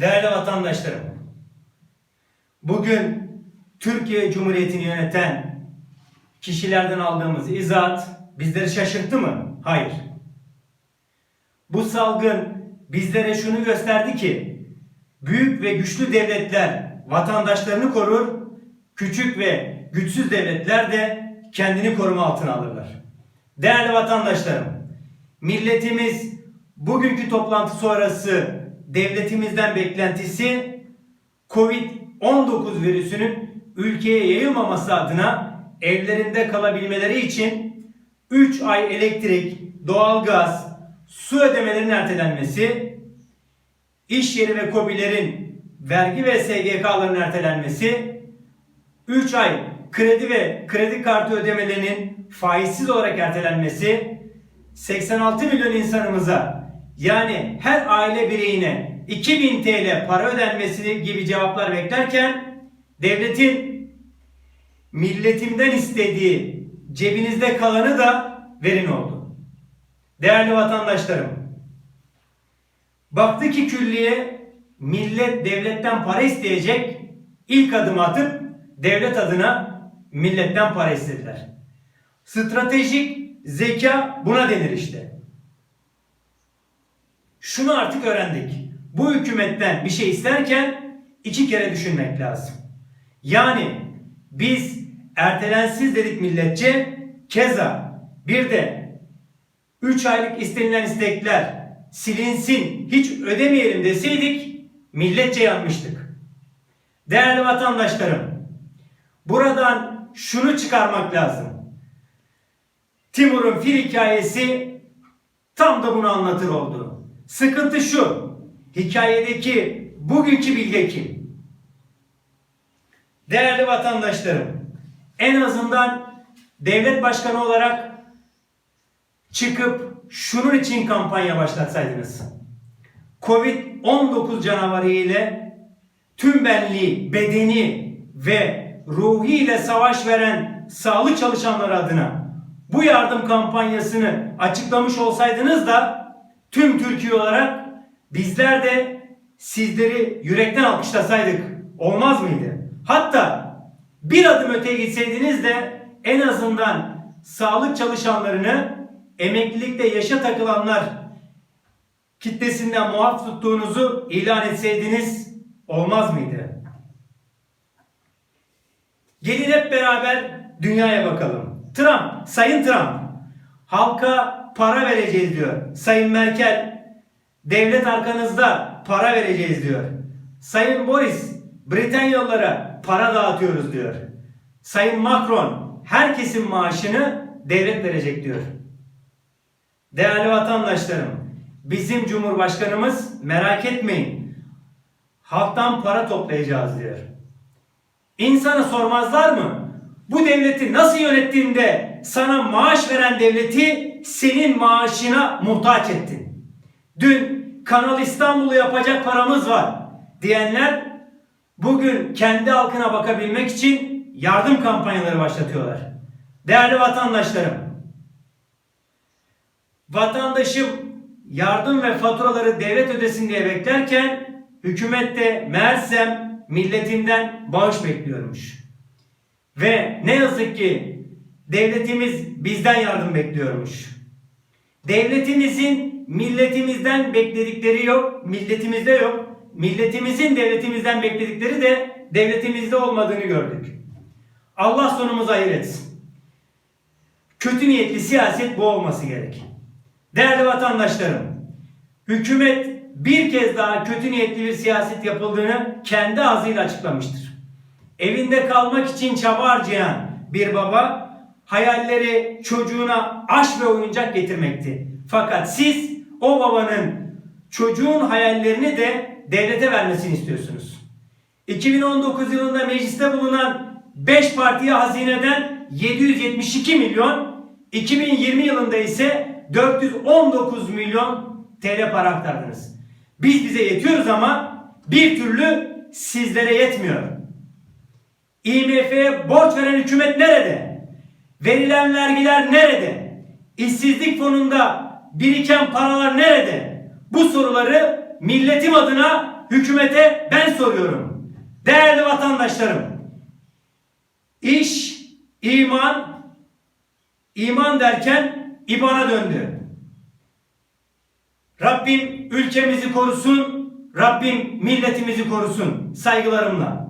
Değerli vatandaşlarım, bugün Türkiye Cumhuriyeti'ni yöneten kişilerden aldığımız izahat bizleri şaşırttı mı? Hayır. Bu salgın bizlere şunu gösterdi ki büyük ve güçlü devletler vatandaşlarını korur, küçük ve güçsüz devletler de kendini koruma altına alırlar. Değerli vatandaşlarım, milletimiz bugünkü toplantı sonrası devletimizden beklentisi Covid-19 virüsünün ülkeye yayılmaması adına evlerinde kalabilmeleri için 3 ay elektrik, doğalgaz, su ödemelerinin ertelenmesi, iş yeri ve KOBİ'lerin vergi ve SGK'ların ertelenmesi, 3 ay kredi ve kredi kartı ödemelerinin faizsiz olarak ertelenmesi, 86 milyon insanımıza yani her aile bireyine 2000 TL para ödenmesi gibi cevaplar beklerken devletin milletimden istediği cebinizde kalanı da verin oldu. Değerli vatandaşlarım, baktı ki külliye millet devletten para isteyecek ilk adım atıp devlet adına milletten para istediler. Stratejik zeka buna denir işte. Şunu artık öğrendik. Bu hükümetten bir şey isterken iki kere düşünmek lazım. Yani biz ertelensiz dedik milletçe keza bir de 3 aylık istenilen istekler silinsin hiç ödemeyelim deseydik milletçe yanmıştık. Değerli vatandaşlarım buradan şunu çıkarmak lazım. Timur'un fil hikayesi tam da bunu anlatır oldu. Sıkıntı şu. Hikayedeki bugünkü bilge kim? Değerli vatandaşlarım, en azından devlet başkanı olarak çıkıp şunun için kampanya başlatsaydınız. Covid-19 canavarı ile tüm benliği, bedeni ve ruhi ile savaş veren sağlık çalışanları adına bu yardım kampanyasını açıklamış olsaydınız da tüm Türkiye olarak bizler de sizleri yürekten alkışlasaydık olmaz mıydı? Hatta bir adım öteye gitseydiniz de en azından sağlık çalışanlarını emeklilikte yaşa takılanlar kitlesinden muaf tuttuğunuzu ilan etseydiniz olmaz mıydı? Gelin hep beraber dünyaya bakalım. Trump, Sayın Trump halka para vereceğiz diyor. Sayın Merkel devlet arkanızda para vereceğiz diyor. Sayın Boris Britanyalılara para dağıtıyoruz diyor. Sayın Macron herkesin maaşını devlet verecek diyor. Değerli vatandaşlarım, bizim Cumhurbaşkanımız merak etmeyin. Halktan para toplayacağız diyor. İnsana sormazlar mı? Bu devleti nasıl yönettiğinde sana maaş veren devleti senin maaşına muhtaç ettin. Dün Kanal İstanbul'u yapacak paramız var diyenler bugün kendi halkına bakabilmek için yardım kampanyaları başlatıyorlar. Değerli vatandaşlarım, vatandaşım yardım ve faturaları devlet ödesin diye beklerken hükümet de meğersem milletinden bağış bekliyormuş. Ve ne yazık ki devletimiz bizden yardım bekliyormuş. Devletimizin milletimizden bekledikleri yok, milletimizde yok. Milletimizin devletimizden bekledikleri de devletimizde olmadığını gördük. Allah sonumuzu hayır etsin. Kötü niyetli siyaset bu olması gerek. Değerli vatandaşlarım, hükümet bir kez daha kötü niyetli bir siyaset yapıldığını kendi ağzıyla açıklamıştır. Evinde kalmak için çaba harcayan bir baba hayalleri çocuğuna aş ve oyuncak getirmekti. Fakat siz o babanın çocuğun hayallerini de devlete vermesini istiyorsunuz. 2019 yılında mecliste bulunan 5 partiye hazineden 772 milyon, 2020 yılında ise 419 milyon TL para aktardınız. Biz bize yetiyoruz ama bir türlü sizlere yetmiyor. IMF'ye borç veren hükümet nerede? Verilen vergiler nerede? İşsizlik fonunda biriken paralar nerede? Bu soruları milletim adına hükümete ben soruyorum. Değerli vatandaşlarım. İş, iman, iman derken ibana döndü. Rabbim ülkemizi korusun, Rabbim milletimizi korusun. Saygılarımla.